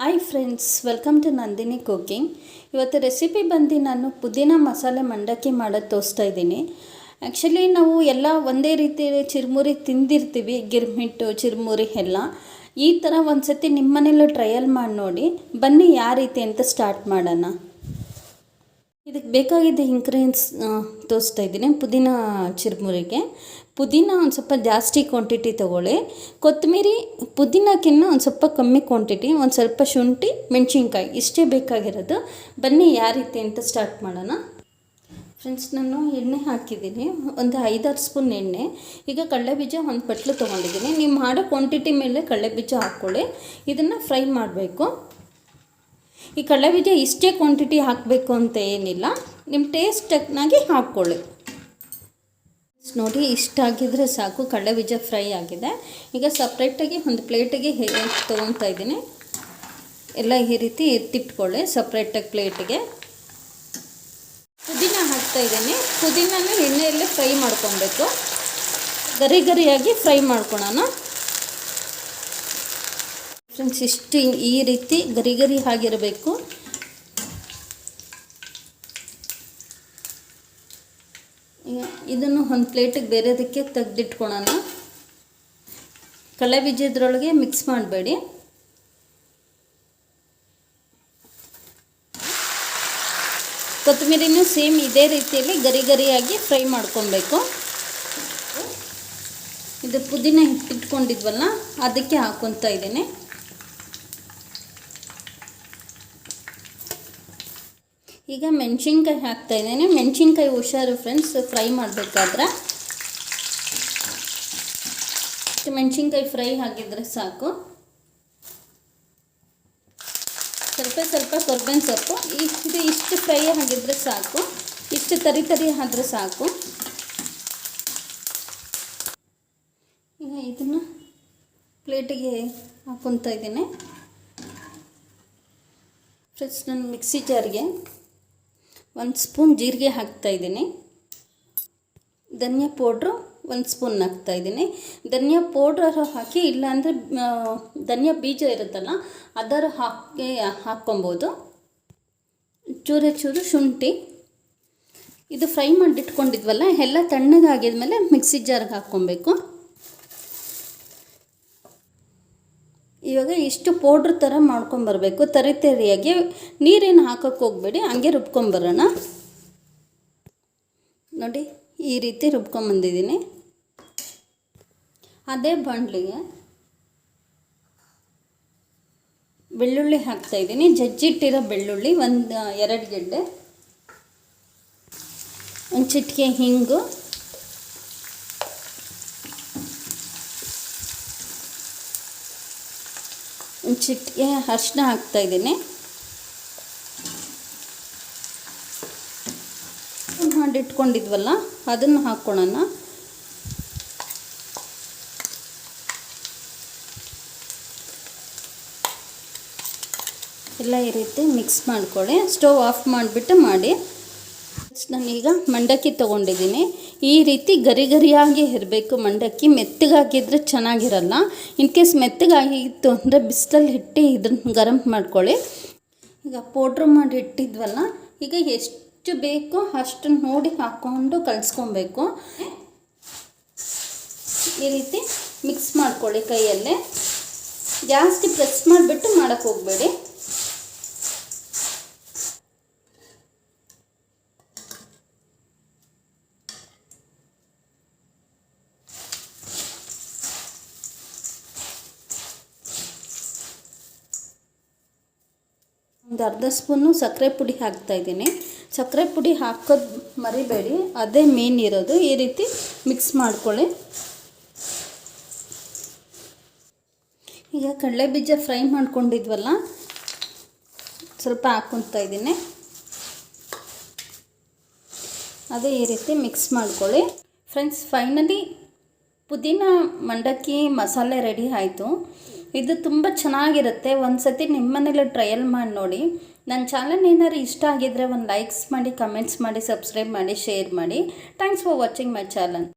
Hi friends welcome to Nandini cooking ಇವತ್ತು recipe ಬಂದು ನಾನು ಪುದೀನ ಮಸಾಲೆ ಮಂಡಕ್ಕಿ ಮಾಡೋದು ತೋರಿಸ್ತಾ ಇದ್ದೀನಿ. ಆ್ಯಕ್ಚುಲಿ ನಾವು ಎಲ್ಲ ಒಂದೇ ರೀತಿ ಚಿರುಮುರಿ ತಿಂದಿರ್ತೀವಿ, ಗಿರ್ಮಿಟ್ಟು, ಚಿರುಮುರಿ ಎಲ್ಲ. ಈ ಥರ ಒಂದು ಸತಿ ನಿಮ್ಮ ಮನೇಲೂ ಟ್ರಯಲ್ ಮಾಡಿ ನೋಡಿ, ಬನ್ನಿ ಯಾವ ರೀತಿ ಅಂತ ಸ್ಟಾರ್ಟ್ ಮಾಡೋಣ. ಇದಕ್ಕೆ ಬೇಕಾಗಿದ್ದ ಇಂಗ್ರೀಡಿಯೆಂಟ್ಸ್ ತೋರಿಸ್ತಾ ಇದ್ದೀನಿ. ಪುದೀನ ಚಿರುಮುರಿಗೆ. ಪುದೀನ ಒಂದು ಸ್ವಲ್ಪ ಜಾಸ್ತಿ ಕ್ವಾಂಟಿಟಿ ತೊಗೊಳ್ಳಿ. ಕೊತ್ತಂಬರಿ ಪುದೀನಕ್ಕಿನ್ನ ಒಂದು ಸ್ವಲ್ಪ ಕಮ್ಮಿ ಕ್ವಾಂಟಿಟಿ ಒಂದು ಸ್ವಲ್ಪ ಶುಂಠಿ, ಮೆಣಸಿನ್ಕಾಯಿ, ಇಷ್ಟೇ ಬೇಕಾಗಿರೋದು. ಬನ್ನಿ ಯಾವ ಅಂತ ಸ್ಟಾರ್ಟ್ ಮಾಡೋಣ. ಫ್ರೆಂಡ್ಸ್ ನಾನು ಎಣ್ಣೆ ಹಾಕಿದ್ದೀನಿ. ಒಂದು ಐದಾರು ಸ್ಪೂನ್ ಎಣ್ಣೆ. ಈಗ ಕಡಲೆಬೀಜ ಒಂದು ಪಟ್ಲು ತೊಗೊಂಡಿದ್ದೀನಿ. ನೀವು ಮಾಡೋ ಕ್ವಾಂಟಿಟಿ ಮೇಲೆ ಕಡಲೆಬೀಜ ಹಾಕ್ಕೊಳ್ಳಿ. ಇದನ್ನು ಫ್ರೈ ಮಾಡಬೇಕು. ಈ ಕಡಲೆಬೀಜ ಇಷ್ಟೇ ಕ್ವಾಂಟಿಟಿ ಹಾಕಬೇಕು ಅಂತ ಏನಿಲ್ಲ. ನಿಮ್ಮ ಟೇಸ್ಟ್ ತಕ್ಕನಾಗಿ ಹಾಕ್ಕೊಳ್ಳಿ. ನೋಡಿ ಇಷ್ಟಾಗಿದ್ದರೆ ಸಾಕು. ಕಡಲೆಬೀಜ ಫ್ರೈ ಆಗಿದೆ. ಈಗ ಸಪ್ರೇಟಾಗಿ ಒಂದು ಪ್ಲೇಟಿಗೆ ಹೇಗೆ ತೊಗೊತಾ ಇದ್ದೀನಿ. ಎಲ್ಲ ಈ ರೀತಿ ಎತ್ತಿಟ್ಕೊಳ್ಳಿ ಸಪ್ರೇಟಾಗಿ ಪ್ಲೇಟಿಗೆ ಪುದೀನ ಹಾಕ್ತಾ ಇದ್ದೀನಿ. ಪುದೀನನ ಎಣ್ಣೆಯಲ್ಲೇ ಫ್ರೈ ಮಾಡ್ಕೊಬೇಕು. ಗರಿ ಗರಿಯಾಗಿ ಫ್ರೈ ಮಾಡ್ಕೊಳೋಣ. ಫ್ರೆಂಡ್ಸ್ ಇಷ್ಟು ಈ ರೀತಿ ಗರಿ ಗರಿ ಆಗಿರಬೇಕು. ಇದನ್ನು ಒಂದು ಪ್ಲೇಟಿಗೆ ಬೇರೆದಕ್ಕೆ ತೆಗೆದಿಟ್ಕೊಳೋಣ. ಕಳೆ ಬೀಜದ್ರೊಳಗೆ ಮಿಕ್ಸ್ ಮಾಡಬೇಡಿ. ಕೊತ್ತಂಬರಿನೂ ಸೇಮ್ ಇದೇ ರೀತಿಯಲ್ಲಿ ಗರಿ ಗರಿಯಾಗಿ ಫ್ರೈ ಮಾಡ್ಕೊಬೇಕು. ಇದು ಪುದೀನ ಹಿಟ್ಟಿಟ್ಕೊಂಡಿದ್ವಲ್ಲ, ಅದಕ್ಕೆ ಹಾಕ್ಕೊತಾ ಇದ್ದೀನಿ. ಈಗ ಮೆಣಸಿನ್ಕಾಯಿ ಹಾಕ್ತಾ ಇದ್ದೇನೆ. ಮೆಣಸಿನ್ಕಾಯಿ ಹುಷಾರು ಫ್ರೆಂಡ್ಸ್ ಫ್ರೈ ಮಾಡಬೇಕಾದ್ರೆ. ಮೆಣಸಿನ್ಕಾಯಿ ಫ್ರೈ ಹಾಕಿದರೆ ಸಾಕು. ಸ್ವಲ್ಪ ಸ್ವಲ್ಪ ಕೊರ್ಬೇವಿನ ಸೊಪ್ಪು. ಇದು ಇಷ್ಟು ಫ್ರೈ ಆಗಿದ್ರೆ ಸಾಕು. ಇಷ್ಟು ತರಿ ತರಿ ಆದರೆ ಸಾಕು. ಈಗ ಇದನ್ನು ಪ್ಲೇಟಿಗೆ ಹಾಕೊತಾ ಇದ್ದೀನಿ. ಫ್ರೆಂಡ್ಸ್, ನಾನು ಮಿಕ್ಸಿ ಜಾರ್ಗೆ ಒಂದು ಸ್ಪೂನ್ ಜೀರಿಗೆ ಹಾಕ್ತಾಯಿದ್ದೀನಿ ಧನಿಯಾ ಪೌಡ್ರು ಒಂದು ಸ್ಪೂನ್ ಹಾಕ್ತಾಯಿದ್ದೀನಿ ಧನಿಯಾ ಪೌಡ್ರ್ ಹಾಕಿ, ಇಲ್ಲಾಂದರೆ ಧನಿಯಾ ಬೀಜ ಇರುತ್ತಲ್ಲ, ಅದರ ಹಾಕಿ ಹಾಕ್ಕೊಬೋದು. ಚೂರು ಚೂರು ಶುಂಠಿ. ಇದು ಫ್ರೈ ಮಾಡಿಟ್ಕೊಂಡಿದ್ವಲ್ಲ, ಎಲ್ಲ ತಣ್ಣಗಾಗಿದ್ಮೇಲೆ ಮಿಕ್ಸಿ ಜಾರ್ಗೆ ಹಾಕ್ಕೊಬೇಕು. ಇವಾಗ ಇಷ್ಟು ಪೌಡ್ರ್ ಥರ ಮಾಡ್ಕೊಂಬರ್ಬೇಕು ತರಿ ತರಿಯಾಗಿ ನೀರೇನು ಹಾಕೋಕ್ಕೆ ಹೋಗಬೇಡಿ, ಹಂಗೆ ರುಬ್ಕೊಂಬರೋಣ ನೋಡಿ, ಈ ರೀತಿ ರುಬ್ಕೊಂಬಂದಿದ್ದೀನಿ ಅದೇ ಬಾಣಲಿಗೆ ಬೆಳ್ಳುಳ್ಳಿ ಹಾಕ್ತಾಯಿದ್ದೀನಿ ಜಜ್ಜಿಟ್ಟಿರೋ ಬೆಳ್ಳುಳ್ಳಿ, ಒಂದು ಎರಡು ಗೆಡ್ಡೆ. ಒಂದು ಚಿಟಿಕೆ ಹಿಂಗು. ಒಂದು ಚಿಟಿಕೆ ಅರ್ಶಿನ ಹಾಕ್ತಾಯಿದ್ದೀನಿ ಮಾಡಿಟ್ಕೊಂಡಿದ್ವಲ್ಲ ಅದನ್ನು ಹಾಕ್ಕೊಳ್ಳೋಣ ಎಲ್ಲ ಈ ರೀತಿ ಮಿಕ್ಸ್ ಮಾಡ್ಕೊಳ್ಳಿ. ಸ್ಟವ್ ಆಫ್ ಮಾಡಿಬಿಟ್ಟು ಮಾಡಿ. ನಾನೀಗ ಮಂಡಕ್ಕಿ ತೊಗೊಂಡಿದ್ದೀನಿ. ಈ ರೀತಿ ಗರಿ ಗರಿಯಾಗಿ ಇರಬೇಕು. ಮಂಡಕ್ಕಿ ಮೆತ್ತಗಾಗಿದ್ದರೆ ಚೆನ್ನಾಗಿರಲ್ಲ. ಇನ್ ಕೇಸ್ ಮೆತ್ತಗಾಗಿತ್ತು ಅಂದರೆ ಬಿಸಿಲಲ್ಲಿ ಇಟ್ಟು ಇದನ್ನು ಗರಂ ಮಾಡ್ಕೊಳ್ಳಿ. ಈಗ ಪೌಡ್ರ್ ಮಾಡಿ ಇಟ್ಟಿದ್ವಲ್ಲ, ಈಗ ಎಷ್ಟು ಬೇಕೋ ಅಷ್ಟು ನೋಡಿ ಹಾಕ್ಕೊಂಡು ಕಲಿಸ್ಕೊಬೇಕು. ಈ ರೀತಿ ಮಿಕ್ಸ್ ಮಾಡ್ಕೊಳ್ಳಿ ಕೈಯಲ್ಲೇ. ಜಾಸ್ತಿ ಪ್ರೆಸ್ ಮಾಡಿಬಿಟ್ಟು ಮಾಡೋಕ್ಕೆ ಹೋಗಬೇಡಿ. ಒಂದು ಅರ್ಧ ಸ್ಪೂನು ಸಕ್ಕರೆ ಪುಡಿ ಹಾಕ್ತಾಯಿದ್ದೀನಿ ಸಕ್ಕರೆ ಪುಡಿ ಹಾಕೋದು ಮರಿಬೇಡಿ. ಅದೇ ಮೇನ್ ಇರೋದು. ಈ ರೀತಿ ಮಿಕ್ಸ್ ಮಾಡ್ಕೊಳ್ಳಿ. ಈಗ ಕಡಲೆ ಬೀಜ ಫ್ರೈ ಮಾಡ್ಕೊಂಡಿದ್ವಲ್ಲ, ಸ್ವಲ್ಪ ಹಾಕೊತಾ ಇದ್ದೀನಿ. ಅದೇ ಈ ರೀತಿ ಮಿಕ್ಸ್ ಮಾಡ್ಕೊಳ್ಳಿ. ಫ್ರೆಂಡ್ಸ್ ಫೈನಲಿ ಪುದೀನ ಮಂಡಕ್ಕಿ ಮಸಾಲೆ ರೆಡಿ ಆಯಿತು. ಇದು ತುಂಬ ಚೆನ್ನಾಗಿರುತ್ತೆ. ಒಂದು ಸತಿ ನಿಮ್ಮ ಮನೇಲಿ ಟ್ರಯಲ್ ಮಾಡಿ ನೋಡಿ. ನನ್ನ ಚಾನಲ್ ಏನಾದ್ರು ಇಷ್ಟ ಆಗಿದ್ದರೆ ಒಂದು ಲೈಕ್ಸ್ ಮಾಡಿ ಕಮೆಂಟ್ಸ್ ಮಾಡಿ ಸಬ್ಸ್ಕ್ರೈಬ್ ಮಾಡಿ ಶೇರ್ ಮಾಡಿ. Thanks for watching my channel